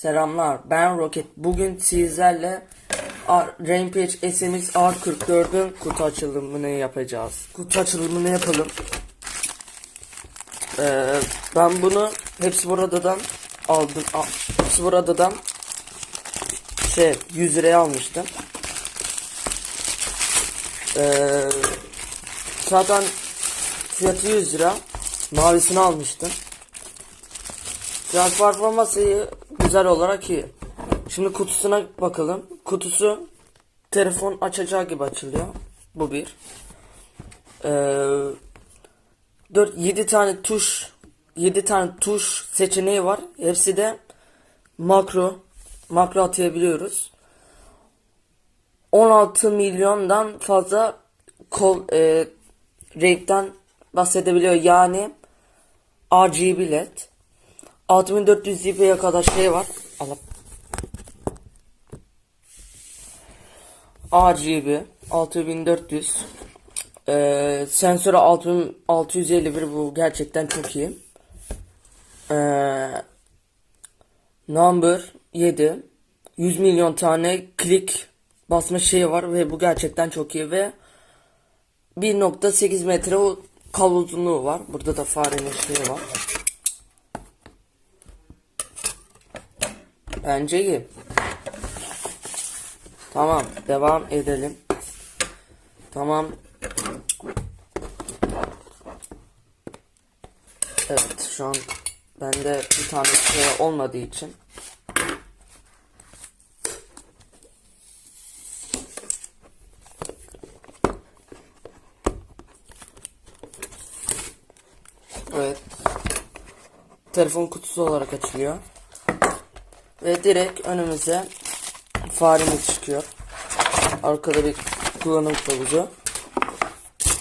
Selamlar ben Rocket. Bugün sizlerle Rampage SMX R44'ün kutu açılımını yapacağız. Kutu açılımını yapalım. Ee, ben bunu hepsi buradan aldım. Al, hepsi buradan şey 100 liraya almıştım. Ee, zaten fiyatı 100 lira. Mavisini almıştım. Fiyat performansı güzel olarak iyi. Şimdi kutusuna bakalım. Kutusu telefon açacağı gibi açılıyor. Bu bir. Ee, 4 7 tane tuş 7 tane tuş seçeneği var. Hepsi de makro makro atayabiliyoruz. 16 milyondan fazla kol e, renkten bahsedebiliyor. Yani RGB LED. 6400 dpi'ye kadar şey var. Allah. RGB 6400 ee, sensörü 6651 bu gerçekten çok iyi. Ee, number 7 100 milyon tane klik basma şeyi var ve bu gerçekten çok iyi ve 1.8 metre kablo uzunluğu var. Burada da farenin şeyi var. Bence iyi. Tamam, devam edelim. Tamam. Evet, şu an bende bir tane şey olmadığı için Evet. Telefon kutusu olarak açılıyor. Ve direkt önümüze faremiz çıkıyor. Arkada bir kullanım kılavuzu.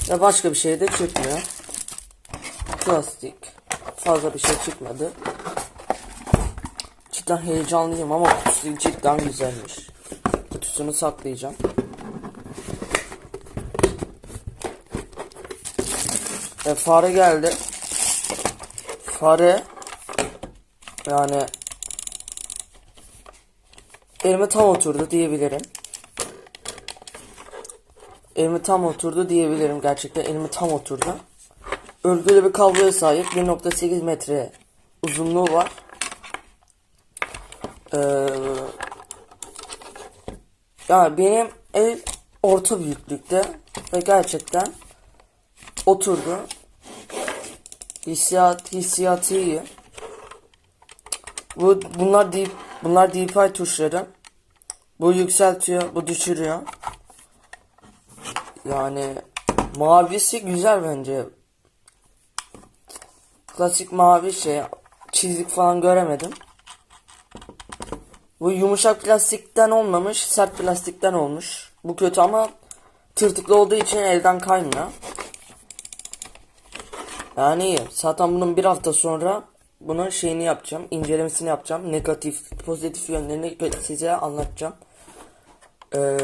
Ve başka bir şey de çıkmıyor. Plastik. Fazla bir şey çıkmadı. Cidden heyecanlıyım ama kutusu cidden güzelmiş. Kutusunu saklayacağım. Ve fare geldi. Fare yani elime tam oturdu diyebilirim. Elime tam oturdu diyebilirim gerçekten elime tam oturdu. Örgülü bir kabloya sahip 1.8 metre uzunluğu var. Ee, yani benim el orta büyüklükte ve gerçekten oturdu. Hissiyat, hissiyatı iyi. Bu, bunlar deep, bunlar DPI tuşları. Bu yükseltiyor, bu düşürüyor. Yani mavisi güzel bence. Klasik mavi şey, çizik falan göremedim. Bu yumuşak plastikten olmamış, sert plastikten olmuş. Bu kötü ama tırtıklı olduğu için elden kaymıyor. Yani iyi. Zaten bunun bir hafta sonra bunun şeyini yapacağım. incelemesini yapacağım. Negatif, pozitif yönlerini size anlatacağım. Ee,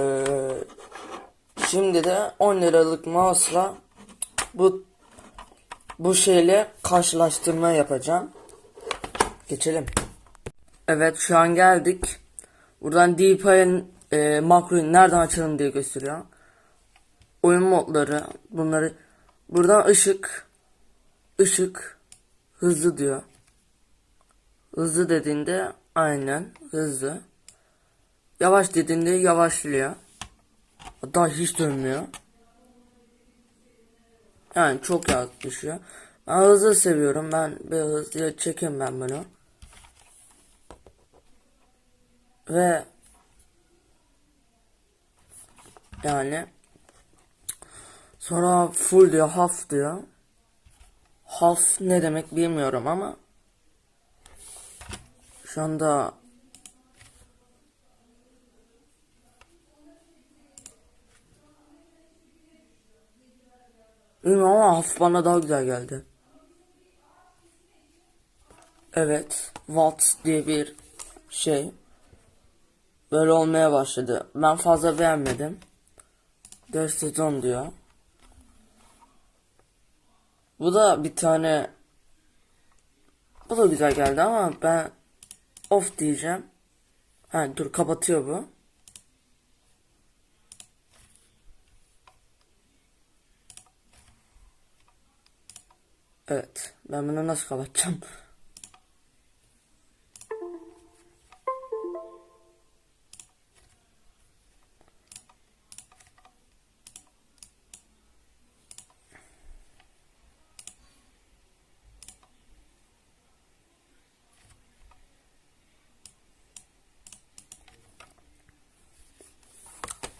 şimdi de 10 liralık mouse'la bu bu şeyle karşılaştırma yapacağım. Geçelim. Evet şu an geldik. Buradan DPI'nin e, makroyu nereden açalım diye gösteriyor. Oyun modları bunları buradan ışık ışık hızlı diyor. Hızlı dediğinde aynen hızlı. Yavaş dediğinde yavaşlıyor. Hatta hiç dönmüyor. Yani çok yavaş düşüyor. Ben hızlı seviyorum. Ben bir hızlıya çekeyim ben bunu. Ve yani sonra full diyor half diyor. Half ne demek bilmiyorum ama şu anda Bilmiyorum ama half bana daha güzel geldi. Evet, Watt diye bir şey böyle olmaya başladı. Ben fazla beğenmedim. 4 sezon diyor. Bu da bir tane bu da güzel geldi ama ben off diyeceğim. Ha dur kapatıyor bu. Evet. Ben bunu nasıl kapatacağım?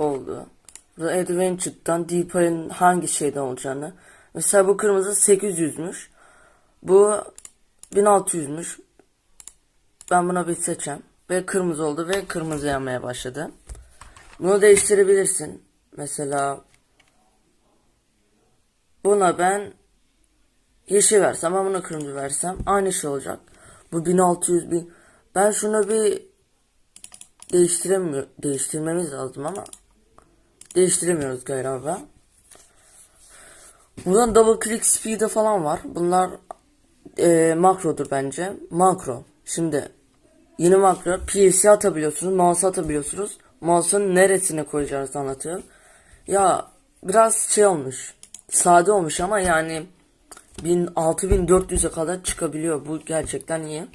Oldu. Burada Adventure'dan Deeper'in hangi şeyden olacağını. Mesela bu kırmızı 800'müş. Bu 1600'müş. Ben buna bir seçeceğim. Ve kırmızı oldu ve kırmızı yanmaya başladı. Bunu değiştirebilirsin. Mesela buna ben yeşil versem ama buna kırmızı versem aynı şey olacak. Bu 1600 bin. Ben şunu bir değiştiremiyor değiştirmemiz lazım ama değiştiremiyoruz galiba. Buradan double click speed'e falan var. Bunlar e, makrodur bence. Makro. Şimdi yeni makro PLC atabiliyorsunuz, mouse atabiliyorsunuz. Mouse'un neresine koyacağınızı anlatıyor. Ya biraz şey olmuş. Sade olmuş ama yani 1000 6400'e kadar çıkabiliyor. Bu gerçekten iyi.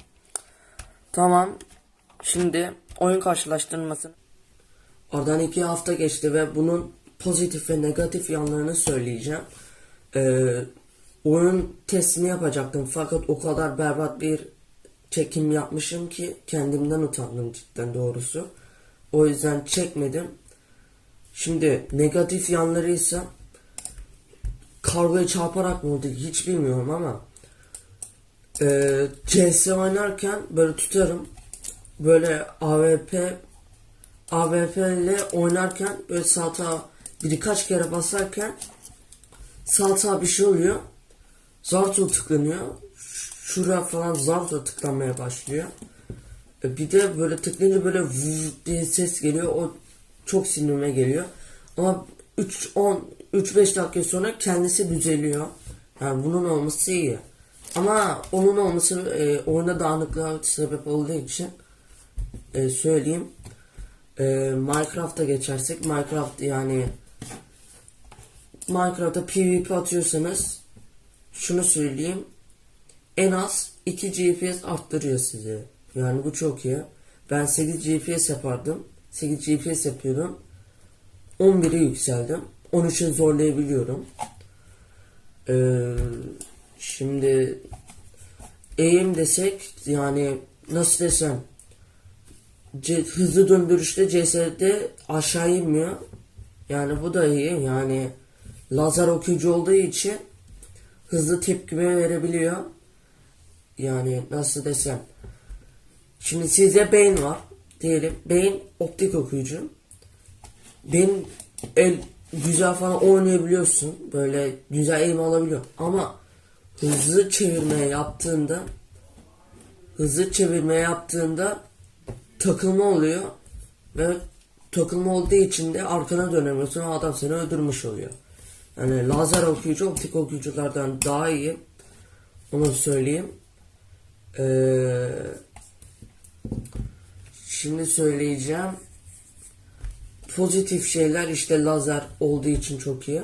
Tamam. Şimdi oyun karşılaştırması. Oradan iki hafta geçti ve bunun pozitif ve negatif yanlarını söyleyeceğim. Ee, oyun testini yapacaktım fakat o kadar berbat bir çekim yapmışım ki kendimden utandım cidden doğrusu. O yüzden çekmedim. Şimdi negatif yanları ise kargoya çarparak mı oldu hiç bilmiyorum ama e, CS oynarken böyle tutarım böyle AWP AWP ile oynarken böyle salta birkaç kere basarken salta bir şey oluyor. Zarto tıklanıyor. Şuraya falan zarto tıklanmaya başlıyor. E, Bir de böyle tıklayınca böyle vuz diye ses geliyor. O çok sinirime geliyor. Ama 3 10 3 5 dakika sonra kendisi düzeliyor. Yani bunun olması iyi. Ama onun olması e, oyuna dağınıklığa sebep olduğu için e, söyleyeyim. E, Minecraft'a geçersek Minecraft yani Minecraft'ta PvP atıyorsanız şunu söyleyeyim. En az 2 GPS arttırıyor size. Yani bu çok iyi. Ben 8 GPS yapardım. 8 GPS yapıyordum. 11'e yükseldim. 13'e zorlayabiliyorum. Ee, şimdi eğim desek yani nasıl desem C- hızlı döndürüşte CS'de aşağı inmiyor. Yani bu da iyi. Yani lazer okuyucu olduğu için hızlı tepkime verebiliyor. Yani nasıl desem. Şimdi sizde beyin var. Diyelim beyin optik okuyucu. Beyin el güzel falan oynayabiliyorsun. Böyle güzel eğim alabiliyor. Ama hızlı çevirme yaptığında hızlı çevirme yaptığında takılma oluyor ve takılma olduğu için de arkana dönemiyorsun adam seni öldürmüş oluyor. Yani lazer okuyucu optik okuyuculardan daha iyi. Onu söyleyeyim. Ee, şimdi söyleyeceğim. Pozitif şeyler işte lazer olduğu için çok iyi.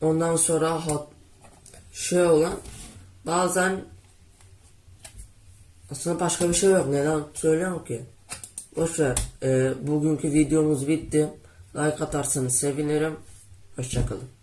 Ondan sonra hat şey olan bazen aslında başka bir şey yok. Neden söylüyorum ki? Boşver. Ee, bugünkü videomuz bitti. Like atarsanız sevinirim. Hoşçakalın.